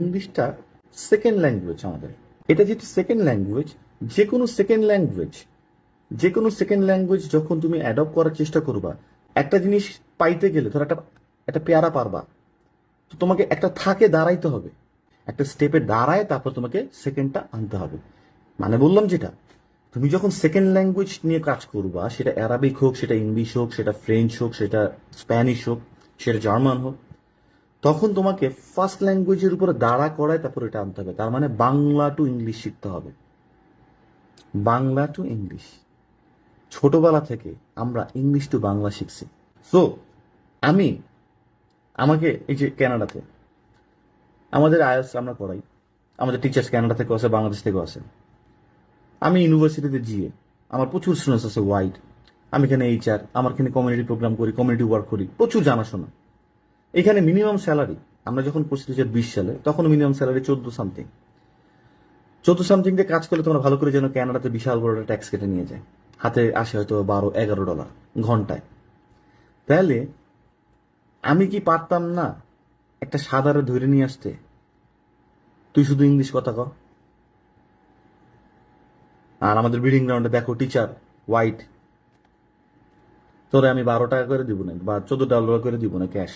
ইংলিশটা second language আমাদের। এটা যেহেতু সেকেন্ড ল্যাঙ্গুয়েজ যে কোনো সেকেন্ড ল্যাঙ্গুয়েজ যে কোনো সেকেন্ড ল্যাঙ্গুয়েজ যখন তুমি অ্যাডপ্ট করার চেষ্টা করবা, একটা জিনিস পাইতে গেলে, ধর একটা একটা পেয়ারা পারবা, তো তোমাকে একটা থাকে দাঁড়াইতে হবে। একটা স্টেপে দাঁড়ায়, তারপর তোমাকে সেকেন্ডটা আনতে হবে। মানে বললাম যেটা, তুমি যখন সেকেন্ড ল্যাঙ্গুয়েজ নিয়ে কাজ করবা, সেটা অ্যারাবিক হোক, সেটা ইংলিশ হোক, সেটা ফ্রেঞ্চ হোক, সেটা স্প্যানিশ হোক, সেটা জার্মান হোক তখন তোমাকে ফার্স্ট ল্যাঙ্গুয়েজের উপরে দাঁড়া করায় তারপর এটা আনতে হবে। তার মানে বাংলা টু ইংলিশ শিখতে হবে। বাংলা টু ইংলিশ ছোটবেলা থেকে আমরা ইংলিশ টু বাংলা শিখছি। সো আমি আমাকে এই যে কানাডাতে আমাদের আয়াস আমরা করাই আমাদের টিচার্স কানাডা থেকে আসে, বাংলাদেশ থেকে আসে। আমি ইউনিভার্সিটিতে জিয়ে আমার প্রচুর স্টুডেন্টস আছে ওয়াইড আমি এখানে এইচআর আমার এখানে কমিউনিটি প্রোগ্রাম করি কমিউনিটি ওয়ার্ক করি, প্রচুর জানাশোনা। এখানে মিনিমাম স্যালারি আমরা যখন করছি দু সালে তখন মিনিমাম স্যালারি চোদ্দ সামথিং চোদ্দ সামথিং দিয়ে কাজ করলে তোমরা ভালো করে যেন কানাডাতে বিশাল বড় একটা ট্যাক্স কেটে নিয়ে যায়। হাতে আসে হয়তো বারো, এগারো ডলার ঘন্টায়। তাহলে আমি কি পারতাম না একটা সাদারে ধরে নিয়ে আসতে? তুই শুধু ইংলিশ কথা ক আর আমাদের ব্রিডিং গ্রাউন্ডে দেখো টিচার হোয়াইট তোরে আমি বারো টাকা করে দিব না, বা চোদ্দ ডলার করে দিব না ক্যাশ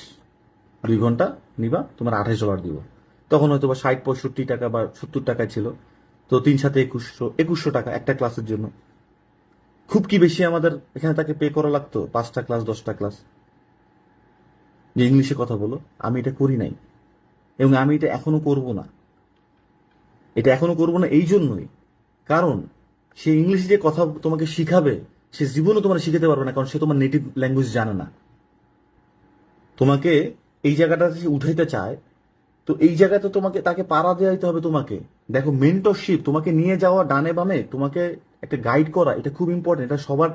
দুই ঘণ্টা নিবা, তোমার আঠাশ ডলার দিব। তখন হয়তো বা ষাট, পঁয়ষট্টি টাকা বা সত্তর টাকা ছিল। তো তিন সাথে একুশশো একুশশো টাকা একটা ক্লাসের জন্য। খুব কি বেশি আমাদের এখানে তাকে পে করা লাগতো? পাঁচটা ক্লাস দশটা ক্লাস যে ইংলিশে কথা বলো, আমি এটা করি নাই। এবং আমি এটা এখনও করব না। এটা এখনও করব না এই জন্যই। কারণ, সে ইংলিশে যে কথা তোমাকে শিখাবে, সে জীবনও তোমার শিখাতে পারবে না, কারণ সে তোমার নেটিভ ল্যাঙ্গুয়েজ জানে না। তোমাকে এই জায়গাটা সে উঠাইতে চায়, তো এই জায়গাতে তোমাকে, তাকে পাড়া দেওয়াইতে হবে তোমাকে। দেখো মেন্টরশিপ তোমাকে নিয়ে যাওয়া ডানে বামে, তোমাকে একটা গাইড করা, এটা খুব ইম্পর্টেন্ট এটা সবার,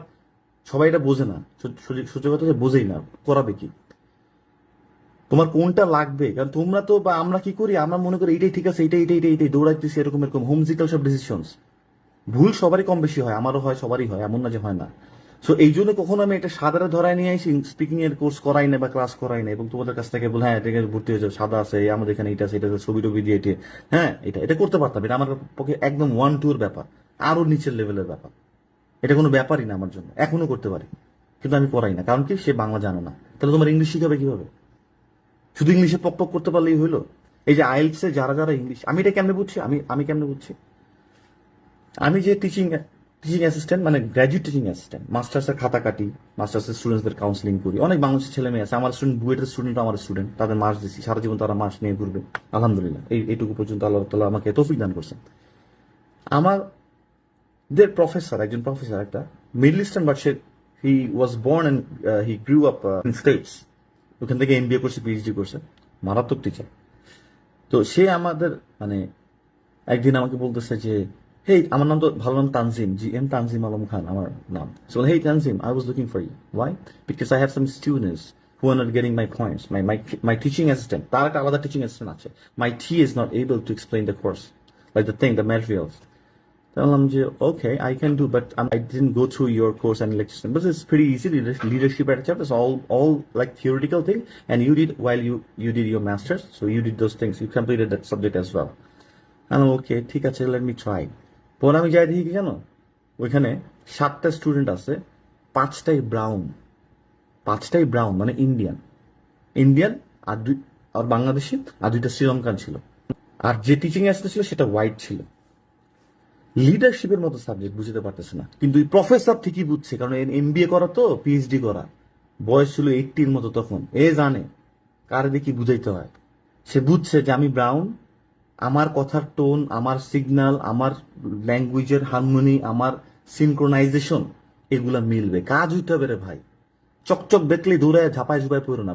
সবাই এটা বোঝে না। সত্যি কথা বোঝেই না, করাবে কি? তোমার কোনটা লাগবে? কারণ তোমরা তো, বা আমরা কি করি? আমরা মনে করি এটাই ঠিক আছে এটাই এটাই এটাই এটাই দৌড়াইতেছি, এরকম এরকম হোমজিক্যাল সব ডিসিশনস ভুল সবারই কম বেশি হয়, আমারও হয়, সবারই হয়, এমন না যে হয় না। সো এই জন্য কখনো আমি এটা সাদারে ধরায় নিয়ে আসি স্পিকিং এর কোর্স করাই না বা ক্লাস করাই না এবং তোমাদের কাছ থেকে বলে হ্যাঁ এটা ভর্তি হয়েছে, সাদা আছে আমাদের এখানে এটা আছে, এটা ছবি টবি দিয়ে এটি হ্যাঁ এটা এটা করতে পারতাম, এটা আমার পক্ষে একদম ওয়ান টুর ব্যাপার, আরও নিচের লেভেলের ব্যাপার। এটা কোনো ব্যাপারই না আমার জন্য, এখনও করতে পারি, কিন্তু আমি করাই না, কারণ কি? সে বাংলা জানে না। তাহলে তোমার ইংলিশ শিখাবে কীভাবে? শুধু ইংলিশে পক পক করতে পারলেই হইল? এই যে আইএলসে যারা যারা ইংলিশ আমি এটা কেমনে বুঝছি? আমি আমি কেমনে বুঝছি? আমি যে টিচিং টিচিং অ্যাসিস্ট্যান্ট মানে গ্র্যাজুয়েট টিচিং অ্যাসিস্ট্যান্ট মাস্টার্সের খাতা কাটি মাস্টার্সের স্টুডেন্টসদের কাউন্সিলিং করি। অনেক বাংলাদেশের ছেলে মেয়ে আছে, আমার স্টুডেন্ট বুয়েটের স্টুডেন্ট আমার স্টুডেন্ট তাদের মাস দিচ্ছি সারা জীবন তারা মাস নিয়ে ঘুরবে। আলহামদুলিল্লাহ, এই, এইটুকু পর্যন্ত আল্লাহ তালা আমাকে তৌফিক দান করছেন। আমার দের প্রফেসর একজন প্রফেসর একটা middle eastern but say he was born and he grew up in States ওখান থেকে এমবিএ করছে পিএইচডি করছে, মারাত্মক টিচার তো সে আমাদের মানে একদিন আমাকে বলতেছে যে হেই আমার নাম তো ভালো নাম তানজিম জি এম তানজিম আলম খান আমার নাম so hey Tanjim I was looking for you why because I have some students who are not getting my points. My, my, my teaching assistant, তার একটা আলাদা teaching assistant আছে. My T is not able to explain the course, like the thing, the materials. বললাম যে okay I can do but I didn't go through your course and lecture but it's very easy leadership chapter. It's all all like theoretical thing, and you did while you you did your masters, so you did those things. You completed that subject as well. And okay ঠিক আছে let me try পরে আমি যাই দেখি জানো? ওইখানে সাতটা student আছে, পাঁচটাই ব্রাউন পাঁচটাই ব্রাউন মানে ইন্ডিয়ান ইন্ডিয়ান আর দুই আর বাংলাদেশি আর দুইটা শ্রীলঙ্কান ছিল। আর যে টিচিং অ্যাসিস্ট্যান্ট ছিল সেটা হোয়াইট ছিল। লিডারশিপের মতো সাবজেক্ট বুঝতে পারতেছে না। কিন্তু এই প্রফেসর ঠিকই বুঝছে, কারণ এম বি এ করা তো পিএইচডি করা। বয়স ছিল এইটির মতো তখন। এ জানে, কার দেখি বুঝাইতে হয়? সে বুঝছে যে আমি ব্রাউন আমার কথার টোন, আমার সিগনাল আমার ল্যাঙ্গুয়েজের হারমোনি আমার সিনক্রোনাইজেশন এগুলা মিলবে। কাজ হইতে হবে রে ভাই। চকচক দেখলে দৌড়ায় ঝাপায় ঝুপায় পড়ো না।